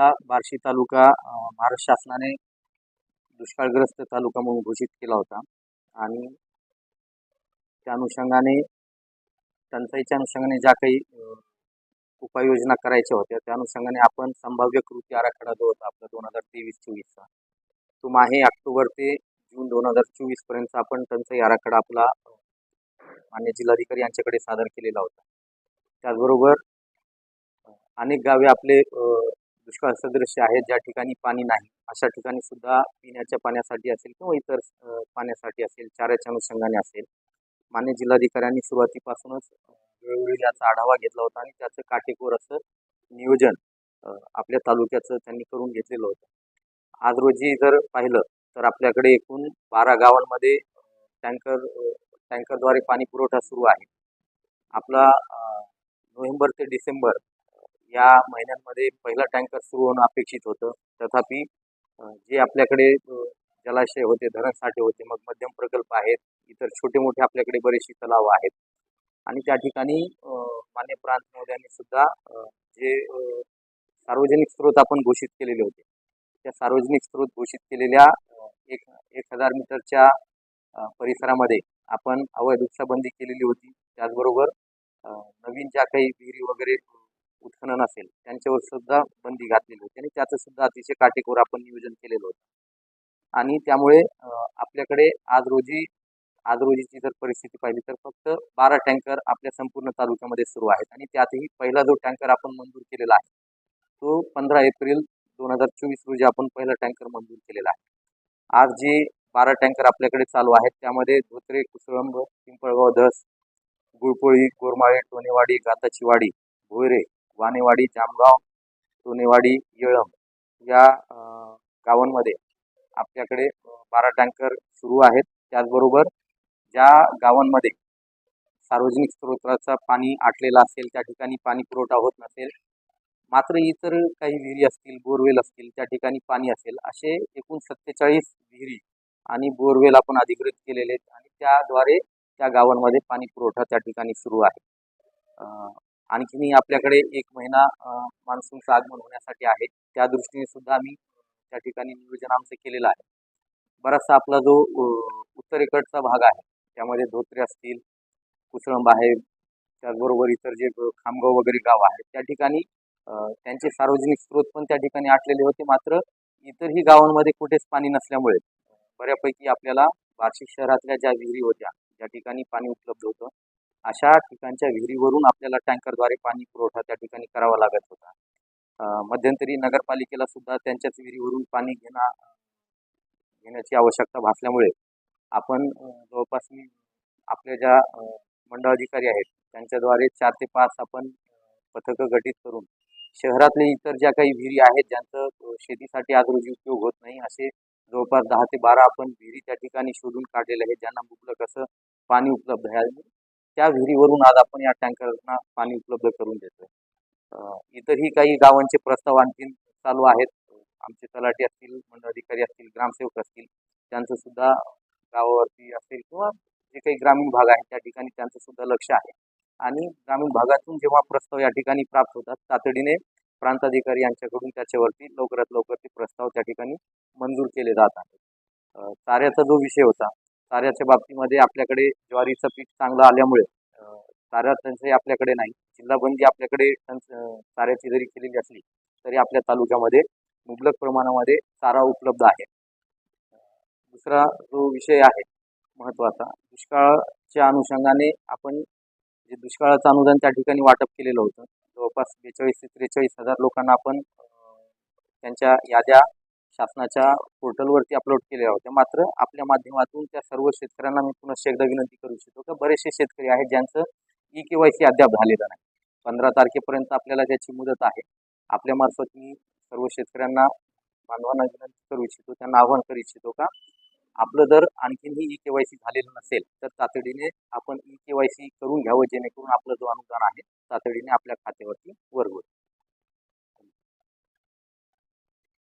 हा बार्शी तालुका महाराष्ट्र शासनाने दुष्काळग्रस्त तालुका म्हणून घोषित केला होता. आणि त्या अनुषंगाने टंचाईच्या अनुषंगाने ज्या काही उपाययोजना करायच्या होत्या त्या अनुषंगाने आपण संभाव्य कृती आराखडा जो होता आपला दोन हजार तेवीस चोवीसचा तो माहे ऑक्टोबर ते जून दोन हजार चोवीसपर्यंत आपण टंचाई आराखडा आपला मान्य जिल्हाधिकारी यांच्याकडे सादर केलेला होता. त्याचबरोबर अनेक गावे आपले दुष्काळ सदृश आहेत ज्या ठिकाणी पाणी नाही अशा ठिकाणी सुद्धा पिण्याच्या पाण्यासाठी असेल किंवा इतर पाण्यासाठी असेल चाऱ्याच्या अनुषंगाने असेल. मान्य जिल्हाधिकाऱ्यांनी सुरुवातीपासूनच वेळोवेळी याचा आढावा घेतला होता आणि त्याचं काटेकोर असं नियोजन आपल्या तालुक्याचं त्यांनी करून घेतलेलं होतं. आज रोजी जर पाहिलं तर आपल्याकडे एकूण बारा गावांमध्ये टँकर टँकरद्वारे पाणी पुरवठा सुरू आहे. आपला नोव्हेंबर ते डिसेंबर या महिन्यांमध्ये पहिला टँकर सुरू होणं अपेक्षित होतं. तथापि जे आपल्याकडे जलाशय होते धरण साठे होते मग मध्यम प्रकल्प आहेत इतर छोटे मोठे आपल्याकडे बरेचसे तलाव आहेत. आणि त्या ठिकाणी मान्य प्रांत महोदयांनी सुद्धा जे सार्वजनिक स्रोत आपण घोषित केलेले होते त्या सार्वजनिक स्रोत घोषित केलेल्या एक एक हजार मीटरच्या परिसरामध्ये आपण अवैध उपसाबंदी केलेली होती. त्याचबरोबर नवीन ज्या काही विहिरी वगैरे उत्खनन असेल त्यांच्यावर सुद्धा बंदी घातलेली होती आणि त्याचं सुद्धा अतिशय काटेकोर आपण नियोजन केलेलं होतं. आणि त्यामुळे आपल्याकडे आज रोजी आज रोजीची जर परिस्थिती पाहिली तर फक्त बारा टँकर आपल्या संपूर्ण तालुक्यामध्ये सुरू आहेत आणि त्यातही पहिला जो टँकर आपण मंजूर केलेला आहे तो पंधरा एप्रिल दोन हजार चोवीस रोजी आपण पहिला टँकर मंजूर केलेला आहे. आज जे बारा टँकर आपल्याकडे चालू आहेत त्यामध्ये धोत्रे कुसळंब पिंपळगाव धस गुळपोळी गोरमाळे टोनेवाडी गाताची वाडी भोयरे वानेवाडी जामगाव सोनेवाडी येळम या गावांमध्ये आपल्याकडे बारा टँकर सुरू आहेत. त्याचबरोबर ज्या गावांमध्ये सार्वजनिक स्रोताचा पाणी आटलेलं असेल त्या ठिकाणी पाणी पुरवठा होत नसेल मात्र इतर काही विहिरी असतील बोरवेल असतील त्या ठिकाणी पाणी असेल असे एकूण सत्तेचाळीस विहिरी आणि बोरवेल आपण अधिकृत केलेले आहेत आणि त्याद्वारे त्या गावांमध्ये पाणी पुरवठा त्या ठिकाणी सुरू आहे. आणखीनही आपल्याकडे एक महिना मान्सूनचं आगमन होण्यासाठी आहे. त्या दृष्टीने सुद्धा आम्ही त्या ठिकाणी नियोजन आमचं केलेलं आहे. बराचसा आपला जो उत्तरेकडचा भाग आहे त्यामध्ये धोत्रे असतील कुसळंब आहे त्याचबरोबर इतर जे खामगाव वगैरे गाव आहेत त्या ठिकाणी त्यांचे सार्वजनिक स्रोत पण त्या ठिकाणी आटलेले होते. मात्र इतरही गावांमध्ये कुठेच पाणी नसल्यामुळे बऱ्यापैकी आपल्याला बार्शी शहरातल्या ज्या विहिरी होत्या ज्या ठिकाणी पाणी उपलब्ध होतं. अशा ठिकाणच्या विहिरीवरून आपल्याला टँकरद्वारे पाणी पुरवठा त्या ठिकाणी करावा लागत होता. मध्यंतरी नगरपालिकेला सुद्धा त्यांच्याच विहिरीवरून पाणी घेणं घेण्याची आवश्यकता भासल्यामुळे आपण जवळपास मी आपल्या ज्या मंडळाधिकारी मंडळ अधिकारी आहेत त्यांच्याद्वारे चार ते पाच आपण पथकं गठीत करून शहरातले इतर ज्या काही विहिरी आहेत ज्यांचं शेतीसाठी आज रोजी उपयोग होत नाही असे जवळपास दहा ते बारा आपण विहिरी त्या ठिकाणी शोधून काढलेले आहेत ज्यांना मुबलक असं पाणी उपलब्ध आहे. त्या विहिरीवरून आज आपण या टँकरना पाणी उपलब्ध करून देतोय. इतरही काही गावांचे प्रस्ताव आणखीन चालू आहेत. आमचे तलाठी असतील मंडळ अधिकारी असतील ग्रामसेवक असतील त्यांचं सुद्धा गावावरती असेल किंवा जे काही ग्रामीण भाग आहे त्या ठिकाणी त्यांचं सुद्धा लक्ष आहे. आणि ग्रामीण भागातून जेव्हा प्रस्ताव या ठिकाणी प्राप्त होतात तातडीने प्रांताधिकारी यांच्याकडून त्याच्यावरती लवकरात लवकर ते प्रस्ताव त्या ठिकाणी मंजूर केले जात आहेत. चाऱ्याचा जो विषय होता चाऱ्याच्या बाबतीमध्ये आपल्याकडे ज्वारीचं पीक चांगलं आल्यामुळे चारा टंचाई आपल्याकडे नाही. जिल्हाबंदी आपल्याकडे टंच चाऱ्याची जरी केलेली असली तरी आपल्या तालुक्यामध्ये मुबलक प्रमाणामध्ये चारा उपलब्ध आहे. दुसरा जो विषय आहे महत्त्वाचा दुष्काळाच्या अनुषंगाने आपण जे दुष्काळाचं अनुदान त्या ठिकाणी वाटप केलेलं होतं जवळपास बेचाळीस ते त्रेचाळीस हजार लोकांना आपण त्यांच्या याद्या शासनाच्या पोर्टलवरती अपलोड केलेल्या होत्या. मात्र आपल्या माध्यमातून त्या सर्व शेतकऱ्यांना मी पुनश्च एकदा विनंती करू इच्छितो की बरेचसे शेतकरी आहेत ज्यांचं ई के वाय सी अद्याप झालेलं नाही. पंधरा तारखेपर्यंत आपल्याला त्याची मुदत आहे. आपल्यामार्फत मी सर्व शेतकऱ्यांना बांधवांना विनंती करू इच्छितो त्यांना आवाहन करू इच्छितो का आपलं जर आणखीनही ई के वाय सी झालेलं नसेल तर तातडीने आपण ई के वाय सी करून घ्यावं जेणेकरून आपलं जो अनुदान आहे तातडीने आपल्या खात्यावरती वर होईल.